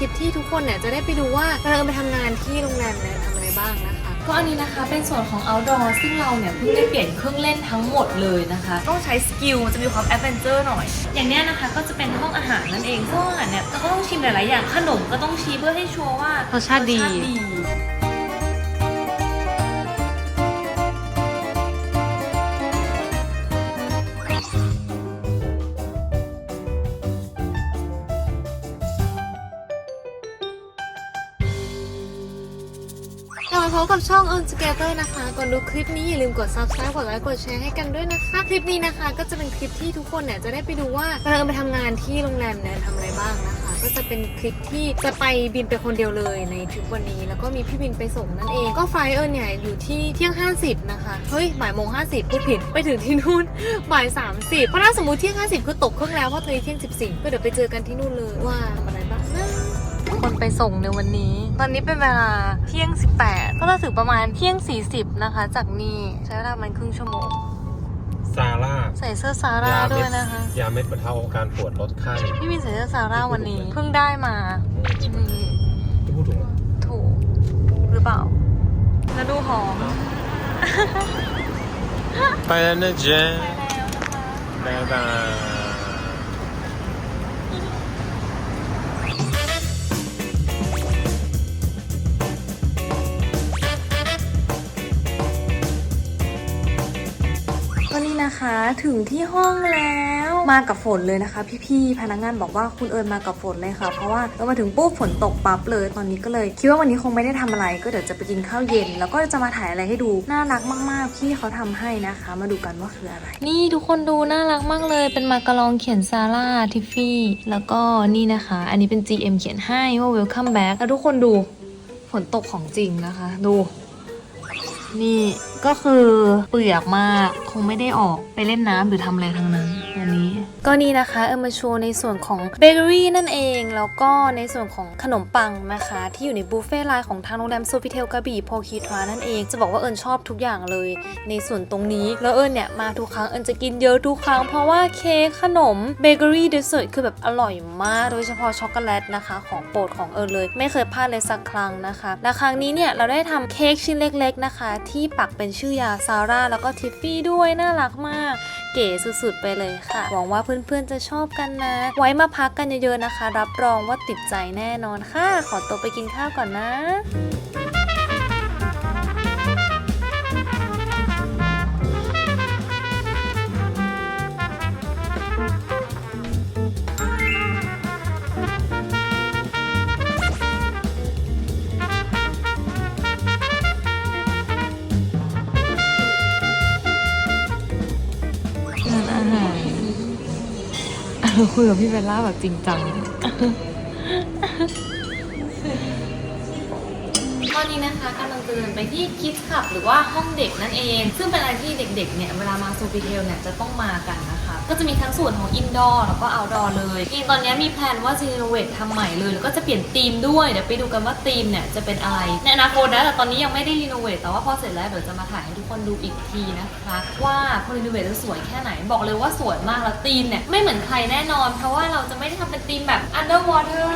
ลิปที่ทุกคนเนี่ยจะได้ไปดูว่าเราเอิญไปทำงานที่โรงแรมเนี่ยทำอะไรบ้างนะคะ ก็อันนี้นะคะเป็นส่วนของ outdoor ซึ่งเราเนี่ยเพิ่งได้เปลี่ยนเครื่องเล่นทั้งหมดเลยนะคะ ต้องใช้สกิลจะมีความแอดเวนเจอร์หน่อย อย่างเนี้ยนะคะก็จะเป็นห้องอาหารนั่นเองซึ่งห้องอาหารเนี่ยเราก็ต้องชิมหลายๆอย่างขนมก็ต้องชี้เพื่อให้ชัวร์ว่ารสชาติดี พบกับช่อง On Together นะคะ ก่อนดูคลิปนี้อย่าลืมกด subscribe กดไลค์กดแชร์ให้กันด้วยนะคะ คลิปนี้นะคะ ก็จะเป็นคลิปที่ทุกคนเนี่ยจะได้ไปดูว่าเราเอิญไปทำงานที่โรงแรมเนี่ยทำอะไรบ้างนะคะ ก็จะเป็นคลิปที่จะไปบินไปคนเดียวเลยในทริปวันนี้ แล้วก็มีพี่บินไปส่งนั่นเอง ก็ไฟเอิญเนี่ยอยู่ที่เที่ยง 50 นะคะ เฮ้ยบ่ายโมง50พูดผิด ไปถึงที่นู่นบ่าย 30 เพราะถ้าสมมติเที่ยง 50 คือตกเครื่องแล้วเพราะตอนนี้เที่ยง 14 ก็เดี๋ยวไปเจอกันที่นู่นเลยว่าอะไร ไปส่งในวันนี้ ตอนนี้เป็นเวลาเที่ยง 18 ก็จะถึงประมาณเที่ยง 40 นะคะ จากนี่ใช้เวลาประมันครึ่งชั่วโมง ซาร่าใส่เสื้อซาร่าด้วยนะคะ ยาเม็ดบรรเทาอาการปวดลดไข้พี่วินใส่เสื้อซาร่าวันนี้ เพิ่งได้มานี่ที่พูดถูกไหมถูกหรือเปล่า แล้วดูหอม ไปแล้วนะเจ๊บ๊ายบาย นะคะถึงที่ห้องแล้ว มากับฝนเลยนะคะ พี่ๆพนักงานบอกว่าคุณเอิญมากับฝนเลยค่ะ เพราะว่าเรามาถึงปุ๊บฝนตกปั๊บเลยตอนนี้ก็เลย คิดว่าวันนี้คงไม่ได้ทำอะไร ก็เดี๋ยวจะไปกินข้าวเย็น แล้วก็จะมาถ่ายอะไรให้ดูน่ารักมากๆพี่เขาทำให้นะคะ มาดูกันว่าคืออะไร นี่ทุกคนดูน่ารักมากเลย เป็นมากระลองเขียนซาร่าทิฟฟี่แล้วก็นี่นะคะ อันนี้เป็น GM เขียนให้ว่า welcome back แล้วทุกคนดูฝนตกของจริงนะคะ ดู นี่ก็คือเปียกมากคงไม่ได้ออกไปเล่นน้ำหรือทำอะไรทั้งนั้นอันนี้ก็นี่นะคะเออมาโชว์ในส่วนของเบเกอรี่นั่นเอง แล้วก็ในส่วนของขนมปังนะคะ ที่อยู่ในบุฟเฟ่ต์ไลน์ของทางโรงแรมโซฟิเทลกระบี่โพคีทรานั่นเองจะบอกว่าเอิญชอบทุกอย่างเลย ในส่วนตรงนี้แล้วเอิญเนี่ยมาทุกครั้งเอิญจะกินเยอะทุกครั้งเพราะว่าเค้กขนมเบเกอรี่เดสเซอร์คือแบบอร่อยมาก โดยเฉพาะช็อกโกแลตนะคะ ของโปรดของเอิญเลย ไม่เคยพลาดเลยสักครั้งนะคะและครั้งนี้เนี่ยเราได้ทำเค้กชิ้นเล็ก ๆนะคะ ที่ปักเป็นชื่อยาซาร่าแล้วก็ทิฟฟี่ด้วยน่ารักมาก เก๋สุดๆไปเลยค่ะ หวังว่าเพื่อนๆจะชอบกันนะ ไว้มาพักกันเยอะๆนะคะ รับรองว่าติดใจแน่นอนค่ะ ขอตัวไปกินข้าวก่อนนะ คุยกับพี่เบลล่าแบบจริงจัง ตอนนี้นะคะกำลังจะเดินไปที่คิดขับหรือว่าห้องเด็กนั่นเอง ซึ่งเป็นอะไรที่เด็กๆเนี่ยเวลามาโซฟิเทลเนี่ยจะต้องมากัน ก็จะมีทั้งส่วนของอินดอร์แล้วก็เอาท์ดอร์เลยจริงๆตอนนี้มีแพลนว่าจะรีโนเวททำใหม่เลยแล้วก็จะเปลี่ยนธีมด้วยเดี๋ยวไปดูกันว่าธีมเนี่ยจะเป็นอะไรในอนาคตนะแต่ตอนนี้ยังไม่ได้รีโนเวทแต่ว่าพอเสร็จแล้วเดี๋ยวจะมาถ่ายให้ทุกคนดูอีกทีนะคะว่าพอรีโนเวทแล้วสวยแค่ไหนบอกเลยว่าสวยมากแล้วธีมเนี่ยไม่เหมือนใครแน่นอน เพราะว่าเราจะไม่ได้ทำเป็นธีมแบบ underwater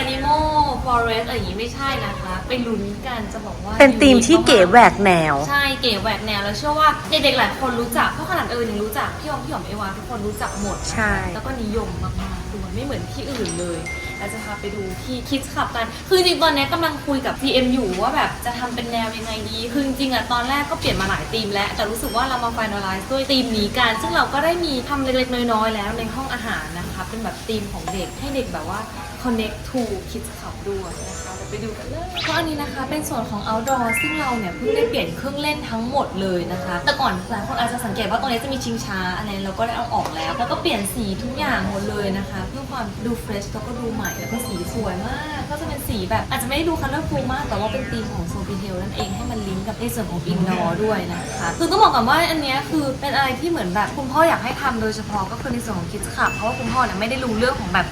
animal forest อะไรอย่างงี้ไม่ใช่นะคะไปลุ้นกันจะบอกว่าเป็นธีมที่เก๋แหวกแนว ใช่เก๋แหวกแนวแล้วเชื่อว่าเด็กๆหลายคนรู้จักเพราะขนาดเอิญยังรู้จักพี่ออมพี่หอมเอวาทุกคนรู้จักหมดใช่ แล้วก็นิยมมากๆด้วยไม่เหมือนที่อื่นเลยเราจะพาไปดูที่คิดขับกัน คือจริงๆตอนนี้กำลังคุยกับ GM อยู่ว่าแบบจะทำเป็นแนวยังไงดี คือจริงๆอะตอนแรกก็เปลี่ยนมาหลายธีมแล้ว แต่รู้สึกว่าเรามา finalize ด้วยธีมนี้กัน ซึ่งเราก็ได้มีทำเล็กๆ น้อยๆ แล้วในห้องอาหารนะคะ เป็นแบบธีมของเด็กให้เด็กแบบว่า connect to kids club ด้วยนะคะเดี๋ยว ไปดูกันเลยก็อันนี้นะคะเป็นส่วนของ outdoor ซึ่งเราเนี่ยเพิ่งได้เปลี่ยนเครื่องเล่นทั้งหมดเลยนะคะ แต่ก่อนหลายคนอาจจะสังเกตว่าตรงนี้จะมีชิงช้าอะไรเราก็ได้เอาออกแล้ว แล้วก็เปลี่ยนสีทุกอย่างหมดเลยนะคะ เพื่อความดูเฟรชแล้วก็ดูใหม่แล้วก็สีสวยมาก ก็จะเป็นสีแบบอาจจะไม่ได้ดูคัลเลอร์ฟูลมาก แต่ว่าเป็นธีมของโซฟิเทลนั่นเองให้มันลิงก์กับในส่วนของอินดอร์ด้วยนะคะคือต้องบอกก่อนว่าอันนี้คือเป็นอะไรที่เหมือนแบบคุณพ่ออยากให้ทำโดยเฉพาะก็คือในส่วนของคิดขับเพราะว่าคุณพ่อเนี่ยไม่ได้รู้เรื่องของแบบ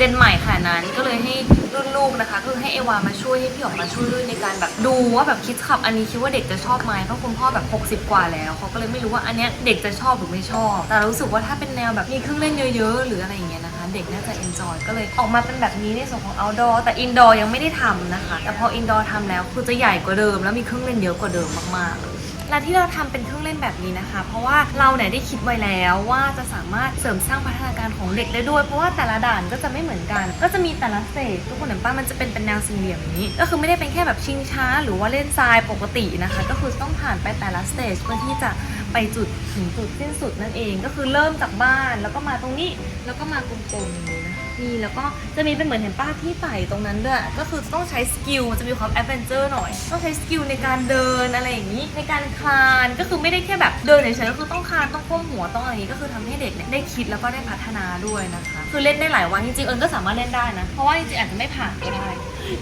จนใหม่ขนาดนั้นก็เลยให้รุ่นลูกนะคะคือให้เอวามาช่วยให้พี่ออกมาช่วยด้วยในการแบบดูว่าแบบคิดขับอันนี้คิดว่าเด็กจะชอบไหมเพราะคุณพ่อแบบ 60 กว่าแล้วเขาก็เลยไม่รู้ว่าอันเนี้ยเด็กจะชอบหรือไม่ชอบ แต่รู้สึกว่าถ้าเป็นแนวแบบมีเครื่องเล่นเยอะ ๆ หรืออะไรอย่างเงี้ยนะคะ เด็กน่าจะ enjoy ก็เลยออกมาเป็นแบบนี้ในส่วนของ outdoor แต่ indoor ยังไม่ได้ทำนะคะ แต่พอ indoor ทำแล้วคือจะใหญ่กว่าเดิม แล้วมีเครื่องเล่นเยอะกว่าเดิมมากๆ และที่เราทำเป็นเครื่องเล่นแบบนี้นะคะ เพราะว่าเราเนี่ยได้คิดไว้แล้วว่าจะสามารถเสริมสร้างพัฒนาการของเด็กได้ด้วย เพราะว่าแต่ละด่านก็จะไม่เหมือนกัน ก็จะมีแต่ละสเตจทุกคนเห็นป้ามันจะเป็นเป็นแนวสี่เหลี่ยมนี้ ก็คือไม่ได้เป็นแค่แบบชิงช้า หรือว่าเล่นทรายปกตินะคะ ก็คือต้องผ่านไปแต่ละสเตจเพื่อที่จะไปจุดถึงจุดสิ้นสุดนั่นเอง ก็คือเริ่มจากบ้านแล้วก็มาตรงนี้แล้วก็มากลมๆอย่างนี้นะ ที่แล้วก็จะมีเป็นเหมือนเห็นป้าที่ไต่ตรงนั้นด้วย ก็คือต้องใช้สกิลจะมีความแอดเวนเจอร์หน่อย ต้องใช้สกิลในการเดินอะไรอย่างนี้ ในการคลานก็คือไม่ได้แค่แบบเดินเฉยๆก็คือต้องคลานต้องก้มหัวต้องอะไรอย่างนี้ก็คือทำให้เด็กเนี่ยได้คิดแล้วก็ได้พัฒนาด้วยนะคะ คือเล่นได้หลายวันจริงๆเอิญก็สามารถเล่นได้นะเพราะว่าจริงๆอาจจะไม่ผ่านก็ได้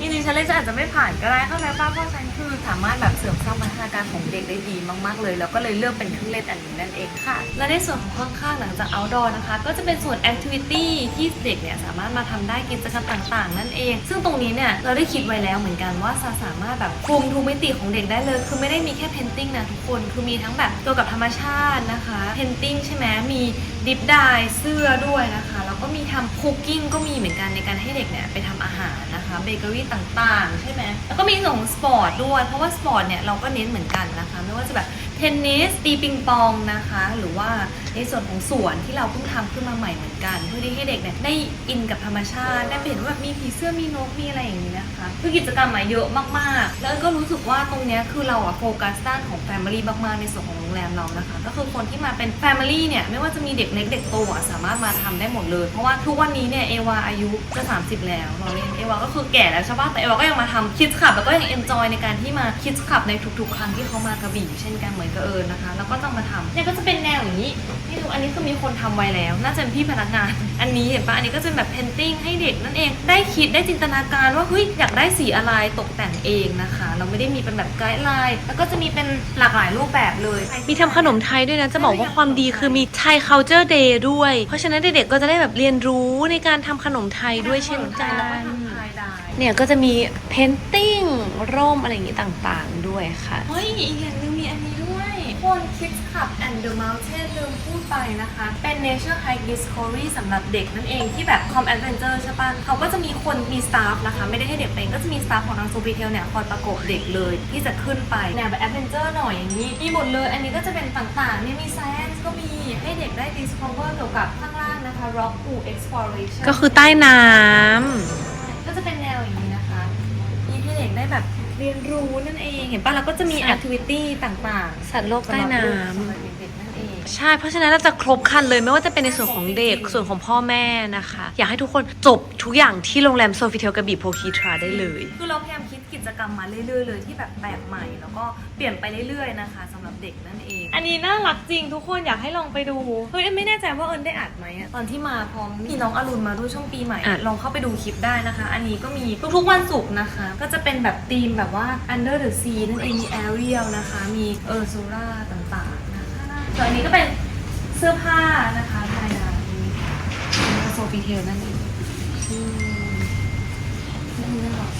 จริงๆฉันเล่นฉันอาจจะไม่ผ่านก็ได้เข้าใจป้าเพราะฉันคือ สามารถแบบเสริมสร้างพัฒนาการของเด็กได้ดีมากๆเลย แล้วก็เลยเลือกเป็นเครื่องเล่นอันนี้นั่นเองค่ะ และในส่วนของข้างๆหลังจาก outdoor นะคะ ก็จะเป็นส่วน activity ที่เด็กเนี่ยสามารถมาทำได้กิจกรรมต่างๆ นั่นเอง ซึ่งตรงนี้เนี่ยเราได้คิดไว้แล้วเหมือนกันว่าสามารถแบบคลุมทุกมิติของเด็กได้เลย คือไม่ได้มีแค่ painting นะทุกคน คือมีทั้งแบบเกี่ยวกับธรรมชาตินะคะ painting ใช่ไหมมีดิฟดายเสื้อด้วยนะคะ แล้วก็มีทำคุกกิ้งก็มีเหมือนกันในการให้เด็กเนี่ยไปทำอาหารนะคะเบเกอรี่ต่างๆ ใช่ไหมแล้วก็มีส่งสปอร์ตด้วยเพราะว่าสปอร์ตเนี่ยเราก็เน้นเหมือนกันนะคะ ไม่ว่าจะแบบ เทนนิสตีปิงปองนะคะ หรือว่าในส่วนของสวนที่เราเพิ่งทำขึ้นมาใหม่เหมือนกัน เพื่อที่ให้เด็กเนี่ยได้อินกับธรรมชาติ ได้ไปเห็นว่าแบบมีผีเสื้อมีนกมีอะไรอย่างนี้นะคะคือกิจกรรมมาเยอะมากๆ แล้วก็รู้สึกว่าตรงเนี้ยคือเราอะโฟกัสด้านของ Family มากๆในส่วนของโรงแรมเรานะคะ ก็คือคนที่มาเป็น Family เนี่ยไม่ว่าจะมีเด็กเล็กเด็กโตอะสามารถมาทำได้หมดเลย เพราะว่าทุกวันนี้เนี่ยเอวาอายุจะ 30 แล้วเราเล่นเอวาก็คือแก่แล้วใช่ปะแต่เอวาก็ยังมาทำคิดขับแล้วก็ยังเอนจอยในการที่มาคิดขับในทุกๆ ครั้งที่เขามากระบี่เช่นกันเหมือนกับเอิญนะคะ แล้วก็ต้องมาทำเนี่ยก็จะเป็นแนวอย่างนี้ให้ดูอันนี้คือมีคนทำไว้แล้ว น่าจะเป็นพี่พนักงาน อันนี้เห็นปะอันนี้ก็จะเป็นแบบเพนติ้งให้เด็กนั่นเอง ได้คิดได้จินตนาการว่าเฮ้ยอยากได้สีอะไรตกแต่งเองนะคะ เราไม่ได้มีเป็นแบบไกด์ไลน์ แล้วก็จะมีเป็นหลากหลายรูปแบบเลย มีทำขนมไทยด้วยนะ จะบอกว่าความดีคือมีไทย culture day ด้วย เพราะฉะนั้นเด็กๆก็จะได้แบบเรียนรู้ในการทำขนมไทยด้วยเช่นกันแล้วก็ทำทายได้เนี่ยก็จะมี painting ร่มอะไรอย่างนี้ต่างๆด้วยค่ะ เฮ้ยอีกอย่างหนึงมีอันนี้ด้วยคน Kids Club and the Mountain ลืมพูดไปนะคะ เป็น Nature Hike Discovery สำหรับเด็กนั่นเองที่แบบ Com Adventure ใช่ปะเขาก็จะมีคนมีสตาฟนะคะ ไม่ได้ให้เด็กไปเองก็จะมีสตาฟของทางซูบิเทลเนี่ย คอยประกบเด็กเลยที่จะขึ้นไปแนวแบบ Adventure หน่อยอย่างนี้มีหมดเลย อันนี้ก็จะเป็นต่างๆเนี่ยมี Science ก็มีให้เด็กได้ Discover เกี่ยวกับข้างล่างนะคะ Rock Pool Exploration ก็คือใต้น้ำ แบบเรียนรู้นั่นเอง เห็นป่ะแล้วก็จะมีแอคทิวิตี้ต่างๆสัตว์โลกใต้น้สำหรับเด็กๆนั่นเองำใช่ เพราะฉะนั้นเราจะครบครันเลยไม่ว่าจะเป็นในส่วนของเด็ก ส่วนของพ่อแม่นะคะ อยากให้ทุกคนจบทุกอย่างที่โรงแรมโซฟิเทลกระบี่โพคีทราได้เลย คือเราพยายามคิด กิจกรรมมาเรื่อย ๆ เลยที่แบบแปลกใหม่ แล้วก็เปลี่ยนไปเรื่อยๆนะคะสำหรับเด็กนั่นเอง อันนี้น่ารักจริงทุกคนอยากให้ลองไปดูเฮ้ยเอ็มไม่แน่ใจว่าเอิญได้อัดไหมอะตอนที่มาพร้อมมีน้องอรุณมาด้วยช่วงปีใหม่อัดลองเข้าไปดูคลิปได้นะคะ อันนี้ก็มีทุกๆวันศุกร์นะคะ ก็จะเป็นแบบธีมแบบว่า under the sea นั่นเองมี Ariel นะคะ มีเออร์ซูราต่างๆนะคะส่วนอันนี้ก็เป็นเสื้อผ้านะคะภายในนี้โซฟิเทลนั่นเองอืมนั่นน่ารัก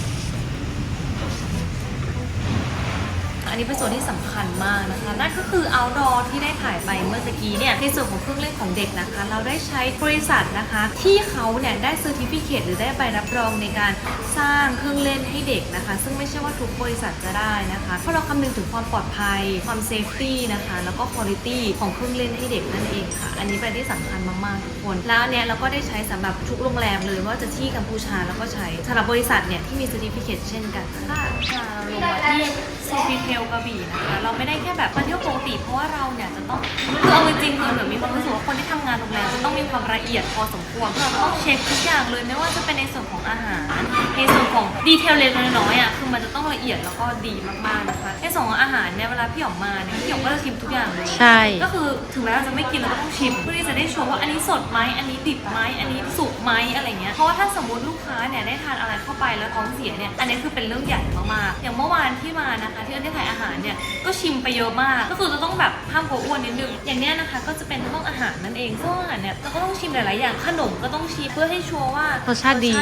นนี้เป็นส่วนที่สำคัญมากนะคะ นั่นก็คือ outdoor ที่ได้ถ่ายไปเมื่อตะกี้เนี่ยในส่วนของเครื่องเล่นของเด็กนะคะ เราได้ใช้บริษัทนะคะ ที่เขาเนี่ยได้ certificate หรือได้ใบรับรองในการสร้างเครื่องเล่นให้เด็กนะคะ ซึ่งไม่ใช่ว่าทุกบริษัทจะได้นะคะเพราะเราคำนึงถึงความปลอดภัย ความ safety นะคะ แล้วก็ quality ของเครื่องเล่นให้เด็กนั่นเองค่ะ อันนี้เป็นที่สำคัญมากๆทุกคน แล้วอันเนี้ยเราก็ได้ใช้สำหรับทุกโรงแรมเลยไม่ว่าจะที่กัมพูชาแล้วก็ใช้สำหรับบริษัทเนี่ยที่มี certificate เช่นกันค่ะค่ะลงมาที่โซฟิเทลกระบี่นะคะ เราไม่ได้แค่แบบมาเที่ยวปกติ เพราะว่าเราเนี่ยจะต้องคือเอาจริงๆคือเหมือนมีความรู้สึกว่าคนที่ทำงานโรงแรมจะต้องมีความละเอียดพอสมควรเราต้องเช็คทุกอย่างเลยไม่ว่าจะเป็นในส่วนของอาหาร ในส่วนของดีเทลเล็กๆน้อยๆอะคือมันจะต้องละเอียดแล้วก็ดีมากๆนะคะในส่วนของอาหารเนี่ยเวลาพี่หยองมาเนี่ยพี่หยองก็จะชิมทุกอย่างเลย ใช่ ก็คือถึงแม้เราจะไม่กินเราก็ต้องชิมเพื่อที่จะได้ชัวร์ว่าอันนี้สดไหมอันนี้ดิบไหมอันนี้สุกไหมอะไรเงี้ยเพราะว่าถ้าสมมติลูกค้าเนี่ยได้ทานอะไรเข้าไปแล้วท้องเสียเนี่ยอันนี้คือเป็นเรื่องใหญ่มากๆอย่างเมื่อวานที่มานะคะที่เอิ้นได้ถ่ายอาหารเนี่ยก็ชิมไปเยอะมากก็คือจะต้องแบบห้ามกลัวอ้วนนิดนึงอย่างเนี้ยนะคะ ก็จะเป็นห้องอาหารนั่นเองซึ่งห้องอาหารเนี่ยเราก็ต้องชิมหลายๆอย่างขนมก็ต้องชิมเพื่อให้ชัวร์ว่ารสชาติดี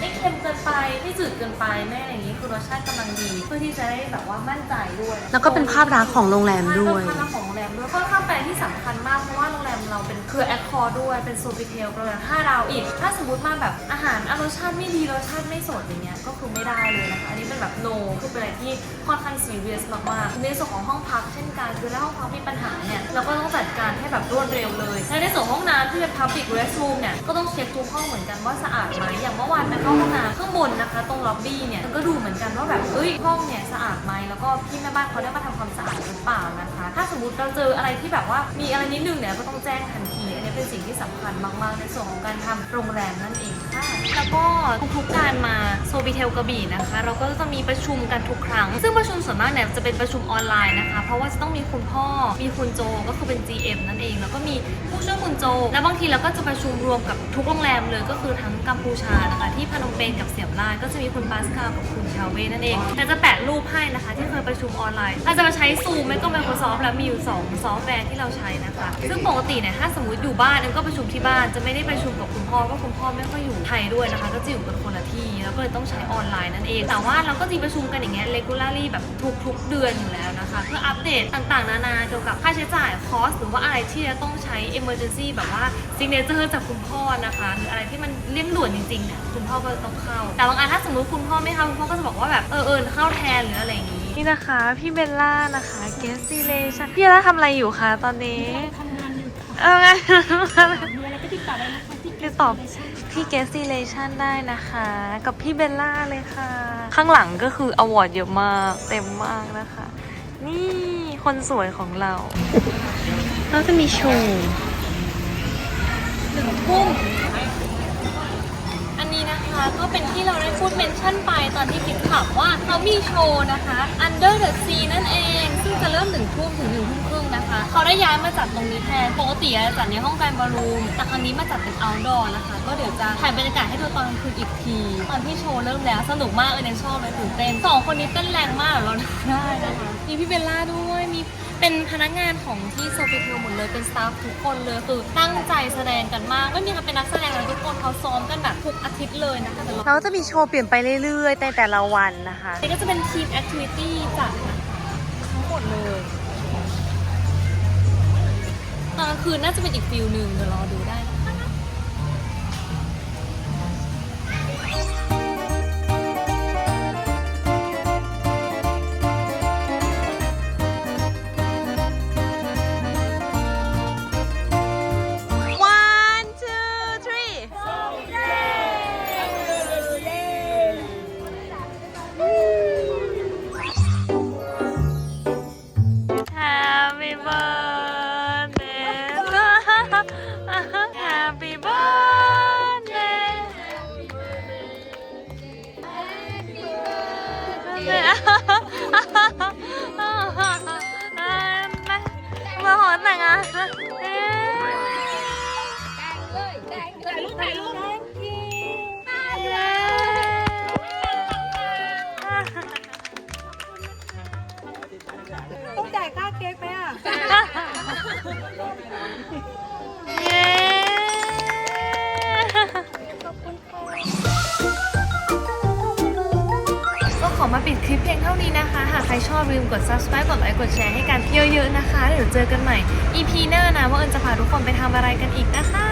ไม่เค็มเกินไปไม่จืดเกินไปไม่อะไรอย่างนี้คือรสชาติกำลังดี เพื่อที่จะได้แบบว่ามั่นใจด้วยแล้วก็เป็นภาพลักษณ์ของโรงแรมด้วย ใช่ก็ภาพลักษณ์ของโรง แรมมด้วยค่อนข้างเป็นที่สำคัญมากเพราะว่าโรงแรมเราเป็นเครือแอคคอร์ด้วยเป็นโซฟิเทลโรงแรม5ดาวอีก ถ้าสมมติมาแบบอาหารอะรสชาติไม่ดีรสชาติไม่สดอย่างเงี้ยก็คือไม่ได้เลยนะคะ อันนี้เป็นแบบโนคือเป็นอะไรที่ค่อนข้างซีเรียสมากๆในส่วนของห้องพักเช่นกันคือถ้าห้องพักมีปัญหาเนี่ยเราก็ต้องจัดการให้แบบรวดเร็วเลยและในส่วนห้องน้ำที่เป็น public restroom เนี่ยก็ต้องเช็คทุกห้องเหมือนกันว่าสะอาดไหมอย่างเมื่อวานไปเข้าห้องน้ำข้างบนนะคะ ตรงล็อบบี้เนี่ยมันก็ดูเหมือนกันว่าแบบเอ้ยห้องเนี่ยสะอาดไหมแล้วก็พี่แม่บ้านเขาได้มาทำความสะอาดหรือเปล่านะคะ ถ้าสมมติเราเจออะไรที่แบบว่ามีอะไรนิดนึงเนี่ยก็ต้องแจ้งทันที อันนี้เป็นสิ่งที่สำคัญมากๆ ในส่วนของการทำโรงแรมนั่นเองค่ะ แล้วก็ทุกๆการมาโซบิเทลกระบี่นะคะ เราก็จะมีประชุมกันทุกครั้ง ซึ่งประชุมส่วนมากเนี่ยจะเป็นประชุมออนไลน์นะคะ เพราะว่าจะต้องมีคุณพ่อ มีคุณโจก็คือเป็น GM นั่นเอง แล้วก็มี ช่วยคุณโจ และบางทีเราก็จะประชุมรวมกับทุกโรงแรมเลยก็คือทั้งกัมพูชานะคะที่พนมเปญกับเสียมราชก็จะมีคุณปาสคาลกับคุณชาเวนั่นเองแต่จะแปะรูปให้นะคะ ที่เคยประชุมออนไลน์เราจะมาใช้ซูมไม่ก็ Microsoft แล้วมีอยู่สองซอฟต์แวร์ที่เราใช้นะคะ ซึ่งปกติเนี่ยถ้าสมมติอยู่บ้านเอ็มก็ประชุมที่บ้านจะไม่ได้ประชุมกับคุณพ่อเพราะคุณพ่อไม่ค่อยอยู่ไทยด้วยนะคะ ก็จะอยู่กันคนละที่แล้วก็เลยต้องใช้ออนไลน์นั่นเอง แต่ว่าเราก็จะประชุมกันอย่างเงี้ย regularly แบบทุกๆเดือนอยู่แล้วนะคะ เพื่ออัปเดตต่างๆ นานาเกี่ยวกับค่าใช้จ่ายคอสหรือว่าอะไรที่จะต้องใช้ emergency แบบว่า signature จากคุณพ่อนะคะหรืออะไรที่มันเร่งด่วนจริงๆเนี่ยคุณพ่อก็จะต้องเข้า แต่บางอันถ้าสมมติคุณพ่อไม่เข้าคุณพ่อก็จะบอกว่าแบบเออเออเข้าแทนหรืออะไรอย่างงี้นี่นะคะ พี่เบลล่านะคะ g u e s t i l a t i o n พี่เบลล่าทำอะไรอยู่คะตอนนี้ทำงานอยู่ค่ะเออไงมีอะไรก็ติดต่อได้นะคะติดต่อพี่ g u e s t i l a t i o n ได้นะคะ กับพี่เบลล่าเลยค่ะ ข้างหลังก็คืออวอร์ดเยอะมากเต็มมากนะคะ นี่คนสวยของเรา เราจะมีโชว์ หนึ่งทุ่มอันนี้นะคะก็เป็นที่เราได้พูดเมนชั่นไปตอนที่คิดขับว่าเขามีโชว์นะคะ Under the Sea นั่นเอง ซึ่งจะเริ่มหนึ่งทุ่มถึงหนึ่งทุ่มครึ่ง นะคะ เขาได้ย้ายมาจัดตรงนี้แทน ปกติจะจัดในห้องแกรนด์บอลลูม แต่ครั้งนี้มาจัดเป็น outdoor นะคะ ก็เดี๋ยวจะถ่ายบรรยากาศให้ดูตอนกลางคืนอีกที ตอนที่โชว์เริ่มแล้ว สนุกมากเลยเนี่ยชอบเลยตื่นเต้นสองคนนี้เต้นแรงมากเดี๋ยวเราดูได้นะคะ มีพี่เบลล่าด้วย มีเป็นพนักงานของที่โซฟิเทลหมดเลย เป็นสตาฟทุกคนเลยคือตั้งใจแสดงกันมาก ไม่มีใครเป็นนักแสดงเลยทุกคนเขาซ้อมกันแบบทุกอาทิตย์เลยนะคะแต่เราเราจะมีโชว์เปลี่ยนไปเรื่อยๆในแต่ละวันนะคะนี่ก็จะเป็นทีมแอคทิวิตี้จัดนะคะทั้งหมดเลย ตอนกลางคืนน่าจะเป็นอีกฟิลหนึ่งเดี๋ยวรอดูได้ 对啊。 นะคะ หากใครชอบลืมกด subscribe กดไลค์กดแชร์ให้กันเยอะๆนะคะเดี๋ยวเจอกันใหม่ EP หน้านะว่าเอิญจะพาทุกคนไปทำอะไรกันอีกนะคะ